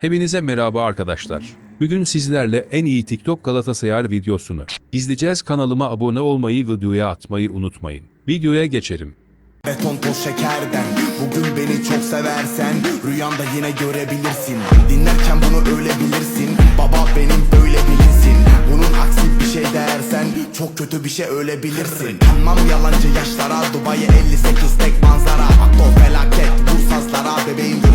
Hepinize merhaba arkadaşlar. Bugün sizlerle en iyi TikTok Galatasaray videosunu izleyeceğiz. Kanalıma abone olmayı, videoya atmayı unutmayın. Videoya geçelim. Beton toz şekerden Bugün beni çok seversen Rüyanda yine görebilirsin Dinlerken bunu öyle bilirsin Baba benim böyle bilinsin Bunun aksi bir şey dersen Çok kötü bir şey öyle bilirsin Kanmam yalancı yaşlara Dubai 58 tek manzara Akto felaket sazlara Bebeğim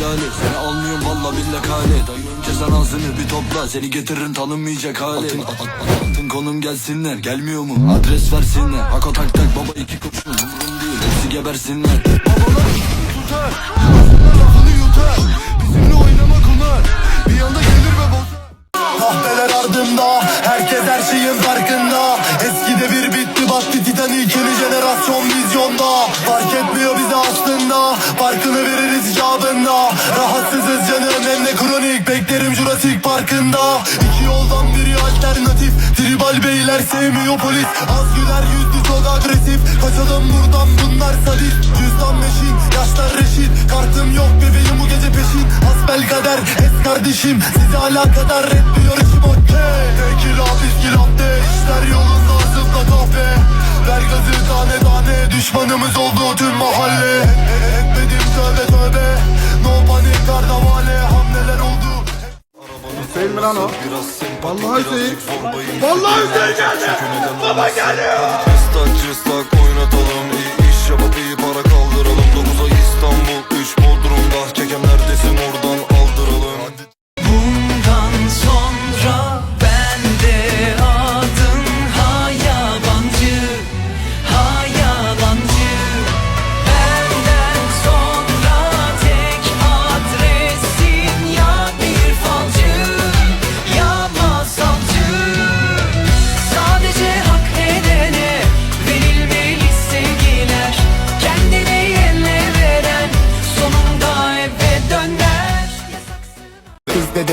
Lale Seni almıyorum valla billa kale Dayı önce sen ağzını bir topla. Seni getiririm tanınmayacak hale. Atın, at, at, atın konum gelsinler. Gelmiyor mu? Adres versinler. Hako tak tak baba iki kurşun. Umurum değil. Hepsi gebersinler. Babalar tutar. Lafını yutar Yeni jenerasyon vizyonda. Fark etmiyor bize aslında. Farkını veririz icabında. Rahatsızız canım hem de kronik. Beklerim Jurassic Park'ında. İki yoldan biri alternatif. Tribal beyler sevmiyor polis. Az güler yüzlü çok agresif. Kaçalım buradan bunlar sadist. Cüzdan meşin yaşlar reşit. Kartım yok bebeğim bu gece peşin. Hasbel kader es kardeşim. Size alakadar etmiyor işim okey. Tekila viski latte işler yolunda Ver gazı tane tane Düşmanımız oldu tüm mahalle Etmedim tövbe tövbe No panik kardavale Hamleler oldu Hüseyin mi lan o? Vallahi Hüseyin. Vallahi Hüseyin geldi. Baba geldi. Cıstak cıstak oynatalım İyi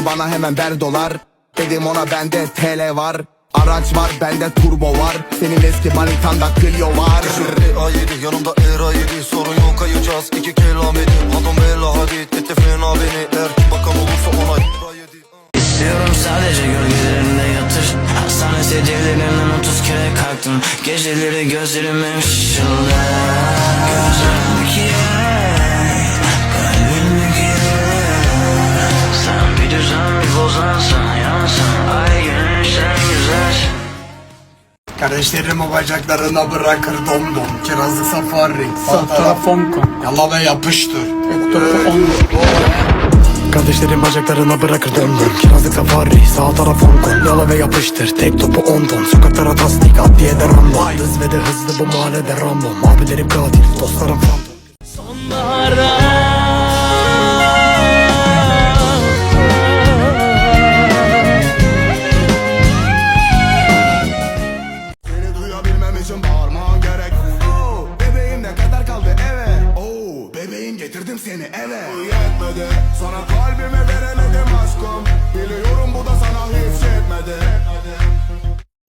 bana hemen ver dolar. Dedim ona bende TL var. Araç var bende turbo var. Senin eski manitanda Clio var. A7 yanımda Era 7 Sorun yok kayacağız iki kelam edin Adam bella hadid. Etti fena beni Eğer ki bakan olursa ona Era 7 İstiyorum sadece gölgelerinde yatır Hastane sedyelerinden otuz kere kalktım. Geceleri gözlerime ışıllar Gözlerimdeki yer Kardeşlerim o bacaklarına bırakır domdom. Kirazlı safari. Santara fonko. Yala ve yapıştır. Kardeşlerin bacaklarına bırakır döndüm Kirazlık safari sağ taraf Hong Kong Yala ve yapıştır tek topu on ton Sokaklara tasdik adliyede random Hız ve de hızlı bu mahallede random Abilerim katil dostlarım fantom Seni için bağırman gerek oh, Bebeğim ne kadar kaldı? Eve oh, Bebeğim getirdim seni eve Bu yetmedi Sana kalbimi veremedim aşkım Biliyorum bu da sana hiç yetmedi.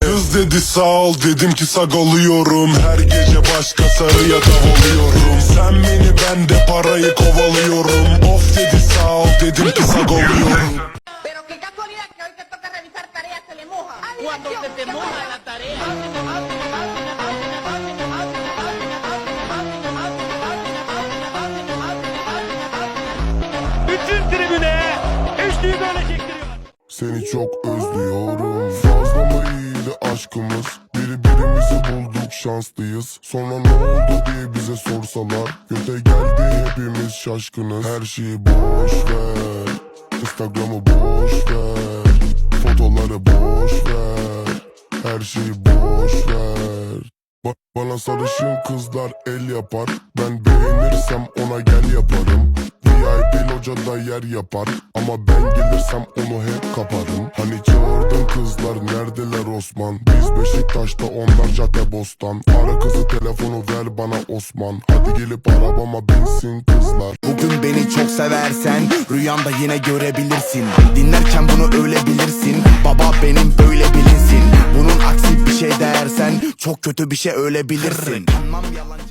Kız dedi sağ ol. Dedim ki sagalıyorum Her gece başka sarıya davalıyorum Sen beni ben de parayı kovalıyorum. Of dedi sağ ol. Dedim ki sagalıyorum Pero se te moja la tarea. Seni çok özlüyorum Fazla mı iyiydi aşkımız Birbirimizi bulduk şanslıyız Sonra ne oldu diye bize sorsalar Göte geldi hepimiz şaşkınız Her şeyi boş ver Instagram'ı boş ver şeyi boş ver Ba- bana sarışın kızlar el yapar. Ben beğenirsem ona gel yaparım VIP locada yer yapar Ama ben gelirsem onu hep kaparım. Hani çağırdın kızlar neredeler Osman? Biz Beşiktaş'ta onlar cadde bostan. Ara kızı telefonu ver bana Osman. Hadi gelip arabama binsin kızlar. Bugün beni çok seversen Rüyanda yine görebilirsin. Dinlerken bunu öyle bilirsin Baba benim böyle bilinsin. Bunun aksi bir şey dersen Çok kötü bir şey öyle bilirsin Kanmam yalancı